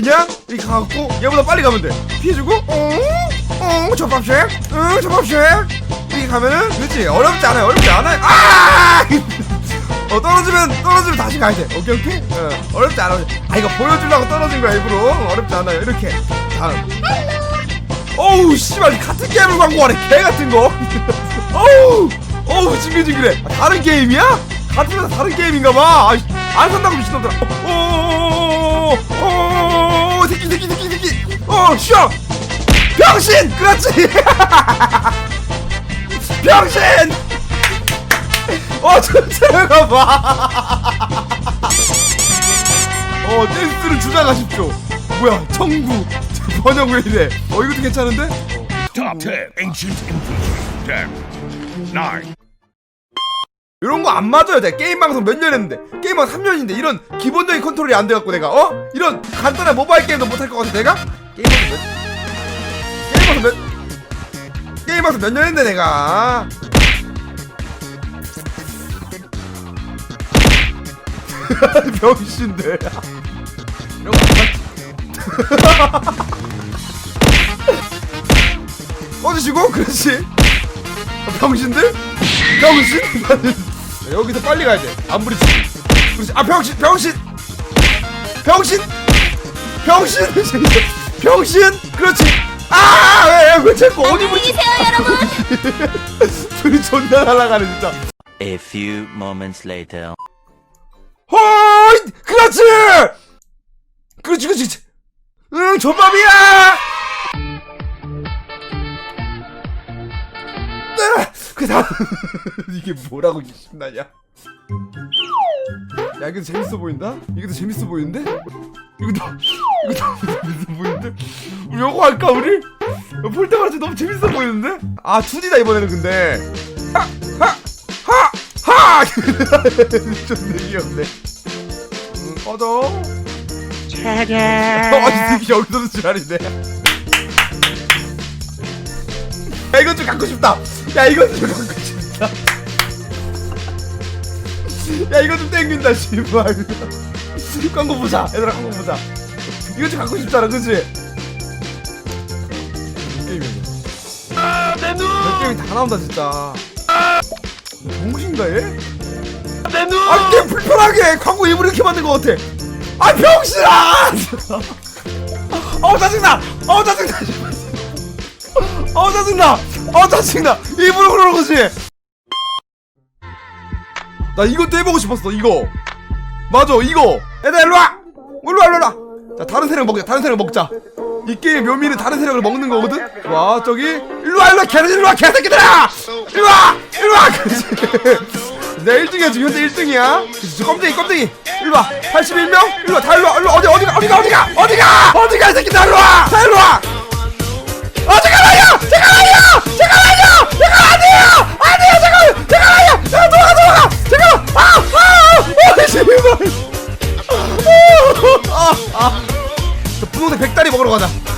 그냥 이렇게 가갖고 얘보다 빨리 가면 돼. 피해주고 어? 어? 접합식? 응 접합식 이렇게 가면은 그렇지. 어렵지 않아요. 어렵지 않아요. 아! 어 떨어지면 떨어지면 다시 가야 돼. 오케이 오케이? 어, 어렵지 않아 아 이거 보여주려고 떨어진 거야 일부러. 어렵지 않아요. 이렇게. 다음. 어우 씨발 같은 게임을 광고하네. 개 같은 거. 어우 어우 징글징글해. 아, 다른 게임이야? 같으면서 다른 게임인가봐. 아, 안 산다고 미친놈들아. 오오오오오 쉬어 병신 그렇지 병신 어 전체가 봐. 어 댄스를 주장하십시오. 뭐야 청구 번역 왜 이래? 어 이것도 괜찮은데? Top 10 Ancient Infantry. 10, 9, 이런 거 안 맞아요. 내가 게임 방송 몇 년 했는데 게임 방송 3년인데 이런 기본적인 컨트롤이 안 돼갖고 내가 어 이런 간단한 모바일 게임도 못할 것 같아 내가 게임 방송 몇 게임 방송 몇 게임 방송 몇년 했는데 내가. 병신들 꺼주시고 그렇지. 병신들 병신 자, 여기서 빨리 가야 돼안 부딪히고 그렇지. 아 병신 병신 병신 병신 병신! 그렇지! 아 왜 왜 자꾸 어디 안녕히 붙이 계세요 여러분! 둘이 존나 날아가네 진짜. A few moments later. 허이 그렇지! 그렇지 그렇지 그렇지. 응 조밥이야! 그 다음 이게 뭐라고 신나냐? 야 이거 재밌어 보인다? 이것도 재밌어 보이는데? 이거도 이거도 요거 할까 우리 이거 볼 때마다 너무 재밌어 보이는데 아 2D다 이번에는 근데 하하하하 좀 귀엽네 응, 꺼져 어, 이 새끼 여기서도 지랄이네. 야, 이건 좀 갖고 싶다. 야, 이건 좀 갖고 싶다. 야, 이거 좀 땡긴다, 씨발. 광고 보자. 얘들아, 광고 보자. 이거 좀 갖고 싶잖아, 그치? 게임이야. 아, 내 눈! 게임이 다 나온다, 진짜. 병신가, 얘? 내 눈! 아, 게임 불편하게! 광고 일부러 이렇게 만든 거 같아. 아 병신아! 어 짜증나! 어 짜증나! 어 짜증나! 어 짜증나! 일부러 그러는 거지! 나 이것도 해보고 싶었어 이거 맞아 이거 얘들아 일로와! 일로와 일로와 자 다른 세력 먹자 다른 세력 먹자 이 게임 묘미는 다른 세력을 먹는 거거든? 와 저기 일로와 일로와 개들 일로와 개새끼들아! 일로와! 일로와! 내가 1등이야 지금 현재 1등이야 그치 껌쟁이 껌쟁이 일로와 81명 일로와 다 일로와 일로와 어디 어디가 어디가 어디가 어디가 어디가 이 새끼 다 일로와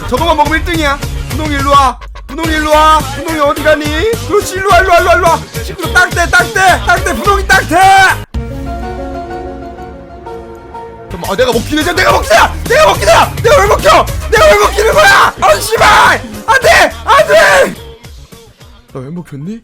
저거만 먹으면 1등이야. 분홍이 일로와. 분홍이 일로와. 분홍이 어디 가니? 그렇지 일로와 일로와 일로와 일로와. 친구들 딱대 딱대 딱대 분홍이 딱대. 잠깐만 아 내가 먹기는 자 내가 먹자! 내가 먹기다 내가 왜 먹혀? 내가 왜 먹히는 거야? 아 씨발! 안돼! 안돼! 나 왜 먹혔니